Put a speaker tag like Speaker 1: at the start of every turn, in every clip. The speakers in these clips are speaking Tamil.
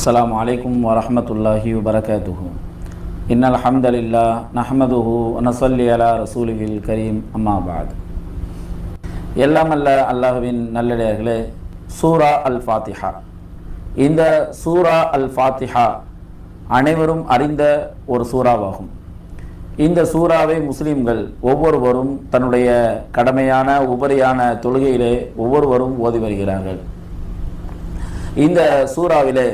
Speaker 1: السلام عليكم ورحمة الله وبركاته إن الحمد لله نحمده ونصلي على رسوله الكريم أما بعد எல்லாம் அல்ல அல்லாஹுவின் நல்லடியார்களே சூரா அல் ஃபாத்திஹா இந்த சூரா அல் ஃபாத்திஹா அனைவரும் அறிந்த ஒரு சூறாவாகும் இந்த சூறாவை முஸ்லிம்கள் ஒவ்வொருவரும் தன்னுடைய கடமையான உபரியான தொழுகையிலே ஒவ்வொருவரும் ஓதி வருகிறார்கள் இந்த சூறாவிலே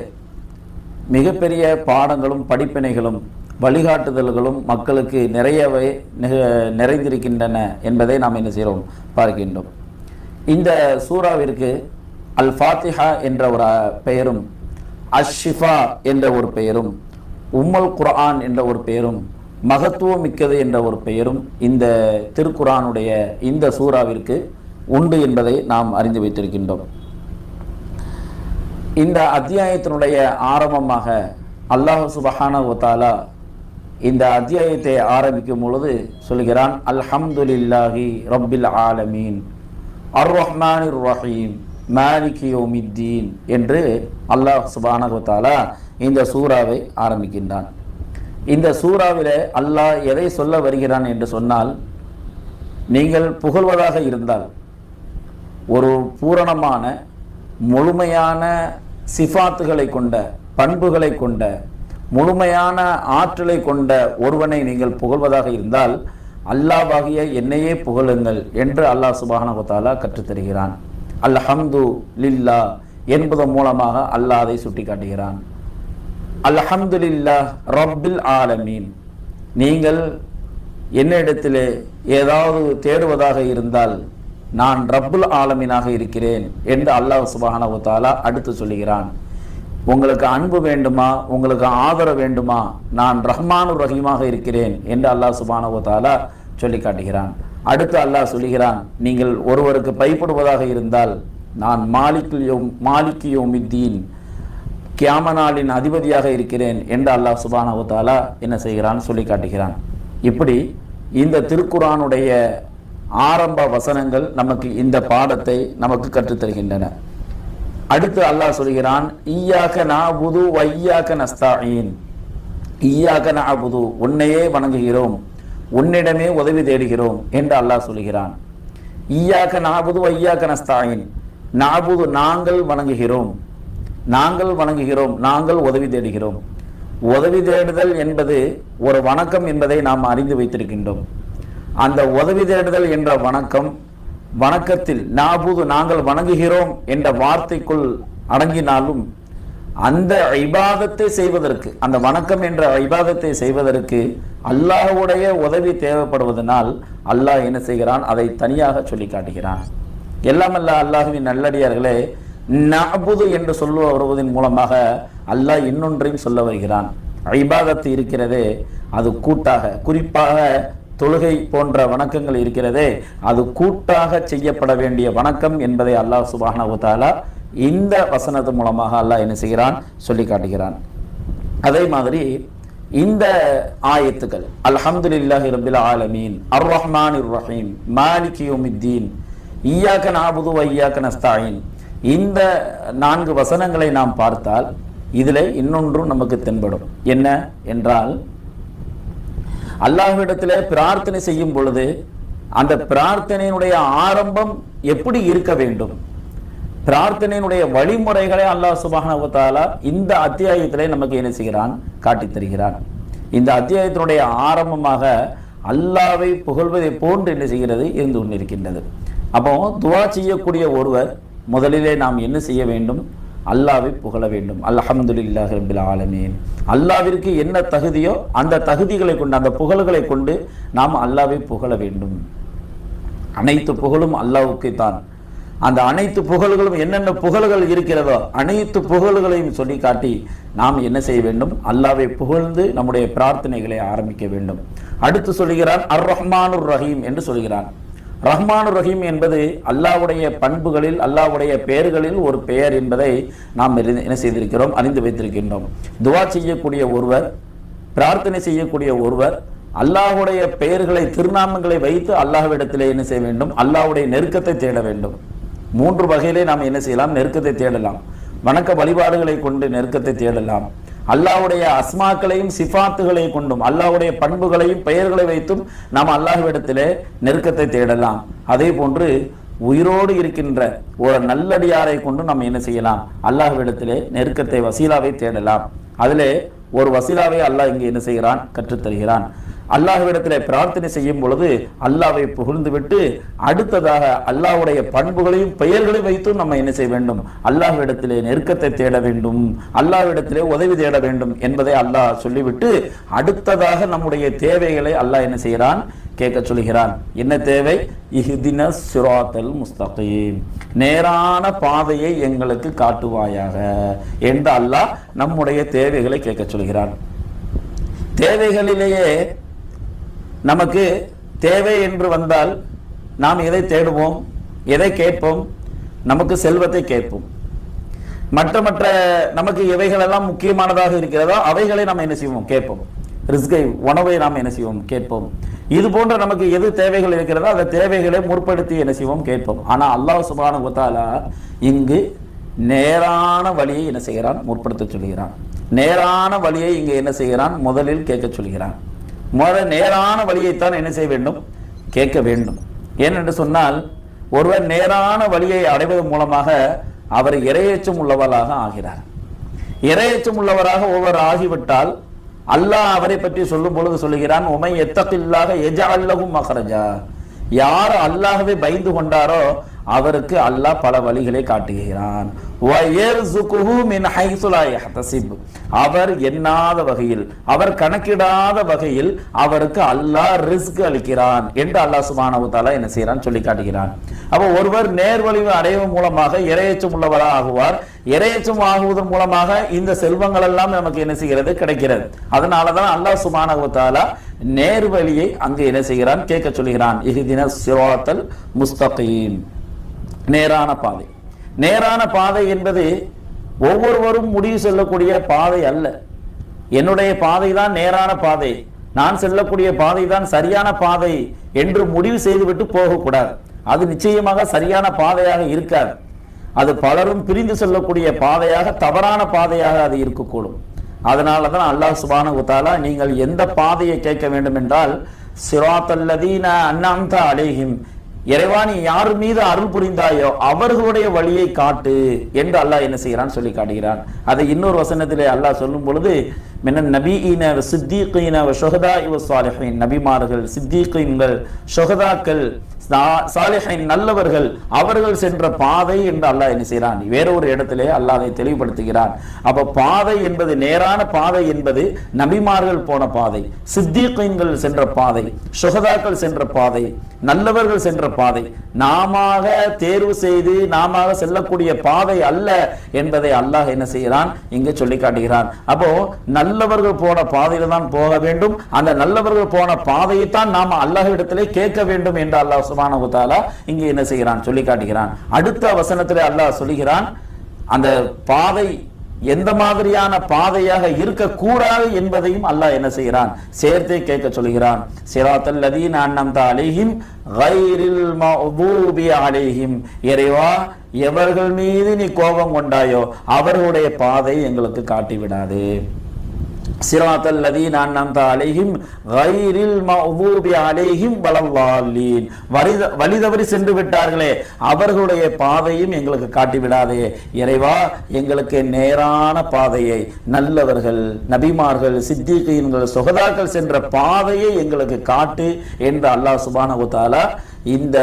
Speaker 1: மிகப்பெரிய பாடங்களும் படிப்பினைகளும் வழிகாட்டுதல்களும் மக்களுக்கு நிறையவே நிக- நிறைந்திருக்கின்றன என்பதை நாம் என்ன செய்கிறோம் பார்க்கின்றோம். இந்த சூறாவிற்கு அல் ஃபாத்திஹா என்ற ஒரு பெயரும் அஷ்ஷிஃபா என்ற ஒரு பெயரும் உம்மல் குர்ஆன் என்ற ஒரு பெயரும் மகத்துவம் மிக்கது என்ற ஒரு பெயரும் இந்த திருக்குரானுடைய இந்த சூறாவிற்கு உண்டு என்பதை நாம் அறிந்து வைத்திருக்கின்றோம். இந்த அத்தியாயத்தினுடைய ஆரம்பமாக அல்லாஹ் சுபஹான வ இந்த அத்தியாயத்தை ஆரம்பிக்கும் பொழுது சொல்கிறான் அல்ஹம்துலில்லாஹி ரப்பில் ஆலமீன் அர் ரஹ்மான் ரஹீம் மாலிகியோமித்தீன் என்று அல்லாஹ் சுபஹானஹு வ இந்த சூறாவை ஆரம்பிக்கின்றான். இந்த சூறாவில் அல்லாஹ் எதை சொல்ல வருகிறான் என்று சொன்னால் நீங்கள் புகழ்வதாக இருந்தால் ஒரு பூரணமான முழுமையான சிஃபாத்துகளை கொண்ட பண்புகளை கொண்ட முழுமையான ஆற்றலை கொண்ட ஒருவனை நீங்கள் புகழ்வதாக இருந்தால் அல்லாஹ்வாகிய என்னையே புகழுங்கள் என்று அல்லாஹ் சுபானகுத்தாலா தஆலா கற்றுத்தருகிறான். அல்ஹம்து லில்லா என்பதன் மூலமாக அல்லாஹ் அதை சுட்டிக்காட்டுகிறான். அல்ஹம்துலில்லாஹ் ரப்பில் ஆலமீன். நீங்கள் என்னிடத்திலே ஏதாவது தேடுவதாக இருந்தால் நான் ரப்புல் ஆலமீனாக இருக்கிறேன் என்று அல்லாஹ் சுபஹானஹு அடுத்து சொல்லுகிறான். உங்களுக்கு அன்பு வேண்டுமா? உங்களுக்கு ஆதரவு வேண்டுமா? நான் ரஹ்மானு ரஹீமாக இருக்கிறேன் என்று அல்லாஹ் சுபானவத்தாலா சொல்லி காட்டுகிறான். அடுத்து அல்லாஹ் சொல்லுகிறான் நீங்கள் ஒருவருக்கு பயப்படுவதாக இருந்தால் நான் மாலிக்குல் யோ மாலிக்கு யோமித்தீன் கியாம நாளின் அதிபதியாக இருக்கிறேன் என்று அல்லாஹ் சுபானஹு தஆலா என்ன செய்கிறான்? சொல்லி காட்டுகிறான். இப்படி இந்த திருக்குரானுடைய ஆரம்ப வசனங்கள் நமக்கு இந்த பாடத்தை நமக்கு கற்றுத்தருகின்றன அடுத்து அல்லாஹ் சொல்கிறான் ஈயாக்க நாபுது வையாக்க நஸ்தாயின். ஈயாக்க நாபுது உன்னையே வணங்குகிறோம் உன்னிடமே உதவி தேடுகிறோம் என்று அல்லாஹ் சொல்கிறான். ஈயாக்க நாபுது வையாக்க நஸ்தாயின். நாபுது நாங்கள் வணங்குகிறோம் நாங்கள் வணங்குகிறோம் நாங்கள் உதவி தேடுகிறோம். உதவி தேடுதல் என்பது ஒரு வணக்கம் என்பதை நாம் அறிந்து வைத்திருக்கின்றோம். அந்த உதவி தேடுதல் என்ற வணக்கம் வணக்கத்தில் நாபூது நாங்கள் வணங்குகிறோம் என்ற வார்த்தைக்குள் அடங்கினாலும் அந்த ஐபாதத்தை செய்வதற்கு அந்த வணக்கம் என்ற ஐபாதத்தை செய்வதற்கு அல்லாஹ்வுடைய உதவி தேவைப்படுவதனால் அல்லாஹ் என்ன செய்கிறான்? அதை தனியாக சொல்லி காட்டுகிறான். எல்லாமல்ல அல்லாஹுவின் நல்லடியார்களே நஅபுது என்று சொல்ல வருவதன் மூலமாக அல்லாஹ் இன்னொன்றையும் சொல்ல வருகிறான். ஐபாதத்து இருக்கிறதே அது கூட்டாக குறிப்பாக தொழுகை போன்ற வணக்கங்கள் இருக்கிறதே அது கூட்டாக செய்யப்பட வேண்டிய வணக்கம் என்பதை அல்லாஹ் சுப்ஹானஹு இந்த வசனத்து மூலமாக அல்லாஹ் என்ன செய்கிறான்? சொல்லி காட்டுகிறான் அதே மாதிரி இந்த ஆயத்துக்கள் அல்ஹம்துலில்லாஹி ரப்பில் ஆலமீன் அர் ரஹ்மான் ரஹீம் மாலிகி யௌமித்தீன் ஈயாக்க நாபுது நஸ்தாயின் இந்த நான்கு வசனங்களை நாம் பார்த்தால் இதில் இன்னொன்றும் நமக்கு தென்படும். என்ன? என்றால் அல்லாஹ்விடத்தில் பிரார்த்தனை செய்யும் பொழுது அந்த பிரார்த்தனையினுடைய ஆரம்பம் எப்படி இருக்க வேண்டும்? பிரார்த்தனையினுடைய வழிமுறைகளை அல்லாஹ் சுப்ஹானஹு இந்த அத்தியாயத்திலே நமக்கு என்ன செய்கிறான்? காட்டித் தருகிறான். இந்த அத்தியாயத்தினுடைய ஆரம்பமாக அல்லாவை புகழ்வதை போன்று என்ன செய்கிறது? இருந்து கொண்டிருக்கின்றது. அப்போ துவா செய்யக்கூடிய ஒருவர் முதலிலே நாம் என்ன செய்ய வேண்டும்? அல்லாவை புகழ வேண்டும். அல்ஹம்துலில்லாஹி ரபில் ஆலமீன். அல்லாவிற்கு என்ன தகுதியோ அந்த தகுதிகளை கொண்டு அந்த புகழ்களை கொண்டு நாம் அல்லாவை புகழ வேண்டும். அனைத்து புகழும் அல்லாவுக்கு தான். அந்த அனைத்து புகழ்களும் என்னென்ன புகழ்கள் இருக்கிறதோ அனைத்து புகழ்களையும் சொல்லி காட்டி நாம் என்ன செய்ய வேண்டும்? அல்லாவை புகழ்ந்து நம்முடைய பிரார்த்தனைகளை ஆரம்பிக்க வேண்டும். அடுத்து சொல்கிறான் அர் ரஹ்மானுர் ரஹீம் என்று சொல்கிறான் ரஹ்மானு ரஹீம் என்பது அல்லாஹ்வுடைய பண்புகளில் அல்லாஹ்வுடைய பெயர்களில் ஒரு பெயர் என்பதை நாம் என்ன செய்திருக்கிறோம் அறிந்து வைத்திருக்கின்றோம். துவா செய்யக்கூடிய ஒருவர் பிரார்த்தனை செய்யக்கூடிய ஒருவர் அல்லாஹ்வுடைய பெயர்களை திருநாமங்களை வைத்து அல்லாஹ்விடத்திலே என்ன செய்ய வேண்டும்? அல்லாஹ்வுடைய நெருக்கத்தை தேட வேண்டும். மூன்று வகையிலே நாம் என்ன செய்யலாம்? நெருக்கத்தை தேடலாம். வணக்க வழிபாடுகளை கொண்டு நெருக்கத்தை தேடலாம். அல்லாவுடைய அஸ்மாக்களையும் சிஃபாத்துகளையும் கொண்டும் அல்லாஹ்வுடைய பண்புகளையும் பெயர்களை வைத்தும் நாம் அல்லாஹ்விடத்திலே நெருக்கத்தை தேடலாம். அதே போன்று உயிரோடு இருக்கின்ற ஒரு நல்லடியாரை கொண்டு நாம் என்ன செய்யலாம்? அல்லாஹ்விடத்திலே நெருக்கத்தை வசீலாவை தேடலாம். அதிலே ஒரு வசீலாவை அல்லாஹ் இங்கே என்ன செய்கிறான்? கற்றுத்தருகிறான். அல்லாஹ்விடத்தில் பிரார்த்தனை செய்யும் பொழுது அல்லாவை புகழ்ந்துவிட்டு அடுத்ததாக அல்லாஹ்வுடைய பண்புகளையும் பெயர்களையும் வைத்தும் நம்ம என்ன செய்ய வேண்டும்? அல்லாஹ்விடத்திலே நெருக்கத்தை தேட வேண்டும். அல்லாஹ்விடத்திலே உதவி தேட வேண்டும் என்பதை அல்லாஹ் சொல்லிவிட்டு அடுத்ததாக நம்முடைய தேவைகளை அல்லாஹ் என்ன செய்கிறான்? கேட்க சொல்கிறான். என்ன தேவை? இஹ்தின சிராத்தல் முஸ்தகீம். நேரான பாதையை எங்களுக்கு காட்டுவாயாக என்று அல்லாஹ் நம்முடைய தேவைகளை கேட்க சொல்கிறான். தேவைகளிலேயே நமக்கு தேவை என்று வந்தால் நாம் எதை தேடுவோம் எதை கேட்போம் நமக்கு செல்வத்தை கேட்போம். மற்ற மற்ற நமக்கு எவைகளெல்லாம் முக்கியமானதாக இருக்கிறதோ அவைகளை நாம் என்ன செய்வோம்? கேட்போம். ரிஸ்கை உணவை நாம் என்ன செய்வோம்? கேட்போம். இது போன்ற நமக்கு எது தேவைகள் இருக்கிறதோ அந்த தேவைகளை முற்படுத்தி என்ன செய்வோம்? கேட்போம். ஆனால் அல்லாஹ் சுபான குத்தாலா இங்கு நேரான வழியை என்ன செய்கிறான்? முற்படுத்த சொல்கிறான். நேரான வழியை இங்கு என்ன செய்கிறான்? முதலில் கேட்க சொல்கிறான். முதல் நேரான வழியைத்தான் என்ன செய்ய வேண்டும்? கேட்க வேண்டும். ஏனென்று சொன்னால் ஒருவர் நேரான வழியை அடைவதன் மூலமாக அவர் இரையச்சம் உள்ளவராக ஆகிறார். இரையச்சம் உள்ளவராக ஒருவர் ஆகிவிட்டால் அல்லாஹ் அவரை பற்றி சொல்லும் பொழுது சொல்லுகிறான் உமை எத்தத்தில்லாக எஜா அல்லவும் மகரஜா யார் அல்லாஹவே பயந்து கொண்டாரோ அவருக்கு அல்லாஹ் பல வழிகளை காட்டுகிறான். அவர் எண்ணாத வகையில் அவர் கணக்கிடாத வகையில் அவருக்கு அல்லாஹ் ரிஸ்க் அளிக்கிறான் என்று அல்லாஹ் சுப்ஹானஹு என்ன செய்யறான் சொல்லி காட்டுகிறான் அப்போ ஒருவர் நேர்வழிவு அடைவு மூலமாக இரையச்சம் உள்ளவராக ஆகுவார். இரையச்சம் ஆகுவதன் மூலமாக இந்த செல்வங்கள் எல்லாம் நமக்கு என்ன செய்கிறது? கிடைக்கிறது. அதனாலதான் அல்லாஹ் சுப்ஹானஹு நேர்வழியை அங்கு என்ன செய்கிறான்? கேட்க சொல்கிறான். இஹிதின சிரோத்தல் முஸ்தகீம். நேரான பாதை. நேரான பாதை என்பது ஒவ்வொருவரும் முடிவு செல்லக்கூடிய பாதை அல்ல. என்னுடைய பாதை தான் நேரான பாதை. நான் செல்லக்கூடிய பாதை தான் சரியான பாதை என்று முடிவு செய்துவிட்டு போகக்கூடாது. அது நிச்சயமாக சரியான பாதையாக இருக்காது. அது பலரும் பிரிந்து செல்லக்கூடிய பாதையாக தவறான பாதையாக அது இருக்கக்கூடும். அதனால தான் அல்லாஹ் சுபானு தாலா நீங்கள் எந்த பாதையை கேட்க வேண்டும் என்றால் சிராத்தல்லதீன அண்ணாந்த அலேஹிம் இறைவா நீ யார் மீது அருள் புரிந்தாயோ அவர்களுடைய வழியை காட்டு என்று அல்லாஹ் என்ன செய்கிறான்? சொல்லி காட்டுகிறான். அதை இன்னொரு வசனத்திலே அல்லாஹ் சொல்லும் பொழுது மின்னன் நபீன சித்தீக்கீன ஷொஹதா இவ சாலிஹின் நபிமார்கள் சித்தீக்கீன்கள் ஷொஹதாக்கள் சாலிஹின் நல்லவர்கள் அவர்கள் சென்ற பாதை என்று அல்லாஹ் என்ன செய்கிறான்? வேற ஒரு இடத்திலே அல்லாஹ் அதை தெளிவுபடுத்துகிறான். அப்ப பாதை என்பது நேரான பாதை என்பது நபிமார்கள் போன பாதை சித்தீக்கீன்கள் சென்ற பாதை சுகதாக்கள் சென்ற பாதை நல்லவர்கள் சென்ற பாதை. நாம தேர்வு செய்து நாம செல்லக்கூடிய பாதை அல்ல என்பதை அல்லாஹ் என்ன செய்கிறான்? இங்கே சொல்லி காட்டுகிறான். அப்போ நல்லவர்கள் போன பாதையில தான் போக வேண்டும். அந்த நல்லவர்கள் போன பாதையைத்தான் நாம அல்லாஹ் இடத்திலே கேட்க வேண்டும் என்று அல்லாஹ் சுப்ஹானஹு இங்கே என்ன செய்கிறான்? சொல்லி காட்டுகிறான் அடுத்த வசனத்திலே அல்லாஹ் சொல்லுகிறான் அந்த பாதை எந்த மாதிரியான பாதையாக இருக்கக்கூடாது என்பதையும் அல்லாஹ் என்ன செய்கிறான்? சேர்த்தே கேட்க சொல்கிறான் சிராத்தல் லதீன அன்னம்த அலைஹிம் கைரில் மக்தூபி அலைஹிம். இறைவா எவர்கள் மீது நீ கோபம் கொண்டாயோ அவர்களுடைய பாதை எங்களுக்கு காட்டி விடாது சிராத்தல் லதீன அன்அம்த அலைஹிம் கைரில் மக்தூபி அலைஹிம் வலல்லாலீன் வலித வழிதவறி சென்று விட்டார்களே அவர்களுடைய பாதையும் எங்களுக்கு காட்டி விடாதே இறைவா எங்களுக்கு நேரான பாதையை நல்லவர்கள் நபிமார்கள் சித்திகீன்கள் சுகதாக்கள் சென்ற பாதையை எங்களுக்கு காட்டு என்று அல்லாஹ் சுபான உத்தாலா இந்த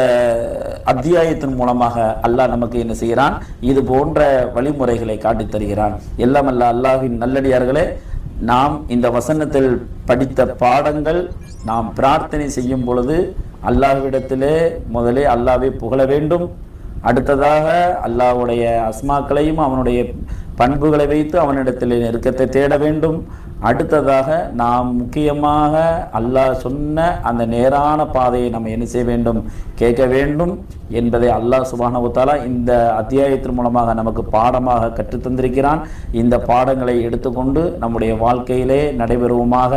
Speaker 1: அத்தியாயத்தின் மூலமாக அல்லாஹ் நமக்கு என்ன செய்கிறான்? இது போன்ற வழிமுறைகளை காட்டித் தருகிறான் எல்லாம் அல்ல நல்லடியார்களே நாம் இந்த வசனத்தில் படித்த பாடங்கள் நாம் பிரார்த்தனை செய்யும் பொழுது அல்லாஹ்விடத்திலே முதலே அல்லாஹ்வை புகழ வேண்டும். அடுத்ததாக அல்லாஹ்வுடைய அஸ்மாக்களையும் அவனுடைய பண்புகளை வைத்து அவனிடத்தில் நெருக்கத்தை தேட வேண்டும். அடுத்ததாக நாம் முக்கியமாக அல்லாஹ் சொன்ன அந்த நேரான பாதையை நம்ம என்ன செய்ய வேண்டும்? கேட்க வேண்டும் என்பதை அல்லாஹ் சுப்ஹானஹு இந்த அத்தியாயத்தின் மூலமாக நமக்கு பாடமாக கற்றுத் தந்திருக்கிறான். இந்த பாடங்களை எடுத்துக்கொண்டு நம்முடைய வாழ்க்கையிலே நடைபெறுவோமாக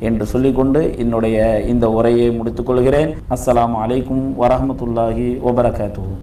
Speaker 1: என்று சொல்லிக்கொண்டு என்னுடைய இந்த உரையை முடித்துக்கொள்கிறேன் அஸ்லாம் அலைக்கும் வரமத்துல்லாஹி வபரகாத்துஹு.